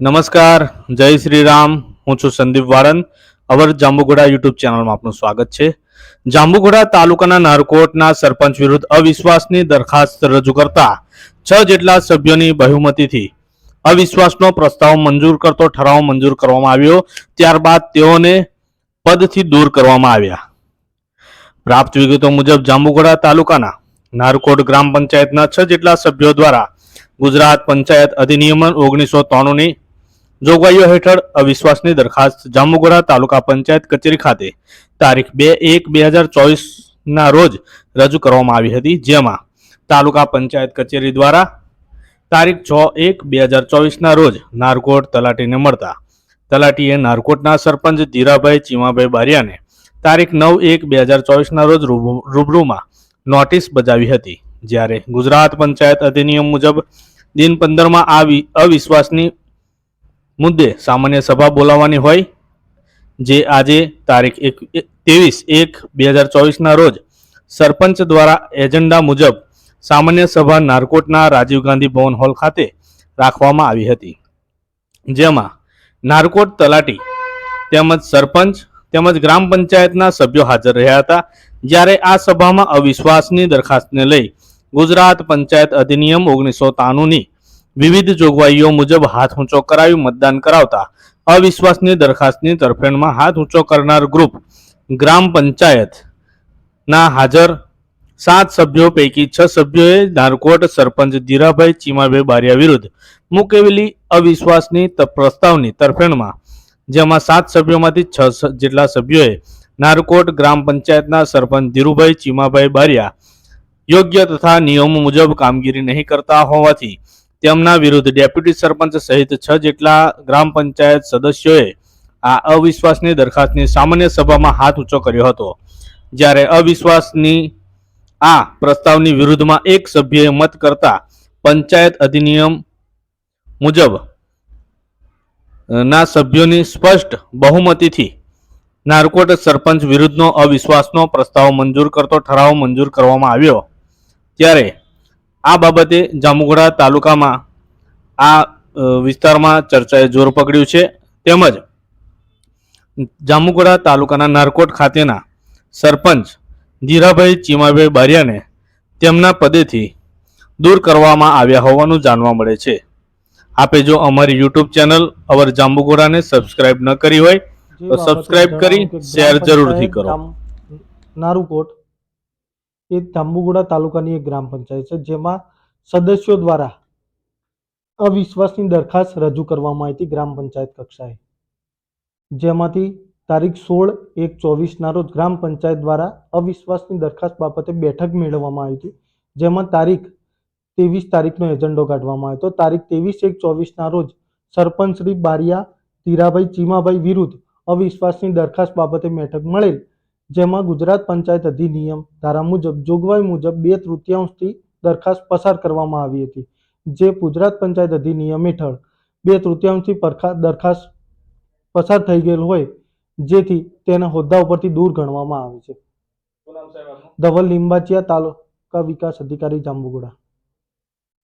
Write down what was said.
નમસ્કાર, જય શ્રી રામ હું છું સંદીપ વાળંદ. અવર જાંબુગોડા યુટ્યુબ ચેનલમાં આપનું સ્વાગત છે. જાંબુઘોડા તાલુકાના નારકોટના સરપંચ વિરુદ્ધ અવિશ્વાસની દરખાસ્ત રજૂ કરતા છ જેટલા સભ્યોની બહુમતીથી અવિશ્વાસનો પ્રસ્તાવ મંજૂર કરતો ઠરાવ મંજૂર કરવામાં આવ્યો. ત્યારબાદ તેઓને પદથી દૂર કરવામાં આવ્યા. પ્રાપ્ત વિગતો મુજબ જાંબુઘોડા તાલુકાના નારકોટ ગ્રામ પંચાયતના છ જેટલા સભ્યો દ્વારા ગુજરાત પંચાયત અધિનિયમ ઓગણીસો ત્રાણુંની જોગવાઈઓ હેઠળ અવિશ્વાસની દરખાસ્ત જાંબુગોડા તાલુકા પંચાયત કચેરી ખાતે તારીખ બે એક બે હજાર ચોવીસના રોજ રજૂ કરવામાં આવી હતી. જેમાં તાલુકા પંચાયત કચેરી દ્વારા તારીખ છ એક બે હજાર ચોવીસના રોજ નારકોટ તલાટીને મળતા તલાટીએ નારકોટના સરપંચ ધીરાભાઈ ચીમાભાઈ બારિયાને તારીખ નવ એક બે હજાર ચોવીસના રોજ રૂબરૂ- રૂબરૂમાં નોટિસ બજાવી હતી. જ્યારે ગુજરાત પંચાયત અધિનિયમ મુજબ દિન પંદરમાં આ અવિશ્વાસની મુદ્દે સામાન્ય સભા બોલાવવાની હોય, જે આજે તારીખ એક ત્રેવીસ એક બે હજાર ચોવીસના રોજ સરપંચ દ્વારા એજન્ડા મુજબ સામાન્ય સભા નારકોટના રાજીવ ગાંધી ભવન હોલ ખાતે રાખવામાં આવી હતી. જેમાં નારકોટ તલાટી તેમજ સરપંચ તેમજ ગ્રામ પંચાયતના સભ્યો હાજર રહ્યા હતા. જ્યારે આ સભામાં અવિશ્વાસની દરખાસ્તને લઈ ગુજરાત પંચાયત અધિનિયમ ઓગણીસો ત્રાણુંની વિવિધ જોગવાઈઓ મુજબ હાથ ઊંચો કરાવી મતદાન કરાવતા અવિશ્વાસની દરખાસ્તની તરફેણમાં હાથ ઊંચો કરનાર ગ્રુપ ગ્રામ પંચાયત ના હાજર સાત સભ્યો પૈકી છ સભ્યોએ નારકોટ સરપંચ ધીરાભાઈ ચીમાભાઈ બારિયા વિરુદ્ધ મુકેલી અવિશ્વાસની પ્રસ્તાવની તરફેણમાં, જેમાં સાત સભ્યોમાંથી છ જેટલા સભ્યોએ નારકોટ ગ્રામ પંચાયતના સરપંચ ધીરુભાઈ ચીમાભાઈ બારિયા યોગ્ય તથા નિયમો મુજબ કામગીરી નહીં કરતા હોવાથી તેમના વિરુદ્ધ ડેપ્યુટી સરપંચ સહિત છ જેટલા ગ્રામ પંચાયત સદસ્યોએ આ અવિશ્વાસની દરખાસ્તની સામાન્ય સભામાં હાથ ઊંચો કર્યો હતો. જ્યારે અવિશ્વાસની આ પ્રસ્તાવની વિરુદ્ધમાં એક સભ્યએ મત કરતા પંચાયત અધિનિયમ મુજબ ના સભ્યોની સ્પષ્ટ બહુમતીથી નારકોટ સરપંચ વિરુદ્ધનો અવિશ્વાસનો પ્રસ્તાવ મંજૂર કરતો ઠરાવ મંજૂર કરવામાં આવ્યો. ત્યારે આ બાબતે જાંબુગોડા તાલુકામાં આ વિસ્તારમાં ચર્ચાએ જોર પકડ્યું છે તેમજ જાંબુગોડા તાલુકાના નારકોટ ખાતેના સરપંચ ધીરાભાઈ ચીમાભાઈ બારિયાને તેમના પદેથી દૂર કરવામાં આવ્યા હોવાનું જાણવા મળે છે આપે જો અમારી યુટ્યુબ ચેનલ અવર જાંબુગોડાને સબસ્ક્રાઇબ ન કરી હોય તો સબસ્ક્રાઇબ કરી ગ્રામ જરૂરથી કરો. નારુકોટ એ જાંબુગોડા તાલુકાની એક ગ્રામ પંચાયત છે, જેમાં સદસ્યો દ્વારા અવિશ્વાસની દરખાસ્ત રજૂ કરવામાં આવી હતી ગ્રામ પંચાયત કક્ષાએ. જેમાંથી તારીખ સોળ એક ચોવીસના રોજ ગ્રામ પંચાયત દ્વારા અવિશ્વાસની દરખાસ્ત બાબતે બેઠક મેળવવામાં આવી હતી, જેમાં તારીખ ત્રેવીસ તારીખનો એજન્ડો કાઢવામાં આવ્યો હતો. તારીખ ત્રેવીસ એક ચોવીસના રોજ સરપંચ શ્રી બારિયા તીરાભાઈ ચીમાભાઈ વિરુદ્ધ અવિશ્વાસની દરખાસ્ત બાબતે બેઠક મળેલ જેમાં ગુજરાત પંચાયત અધિનિયમ ધારા મુજબ જોગવાઈ મુજબ બે તૃતીયાંશથી દરખાસ્ત પસાર કરવામાં આવી હતી. જે ગુજરાત પંચાયત અધિનિયમ હેઠળ બે તૃતીયાંશથી પરખા દરખાસ્ત પસાર થઈ ગયેલ હોય જેથી તેના હોદ્દા ઉપરથી દૂર ગણવામાં આવે છે. ધવલ લિંબાચિયા તાલુકા વિકાસ અધિકારી જાંબુગોડા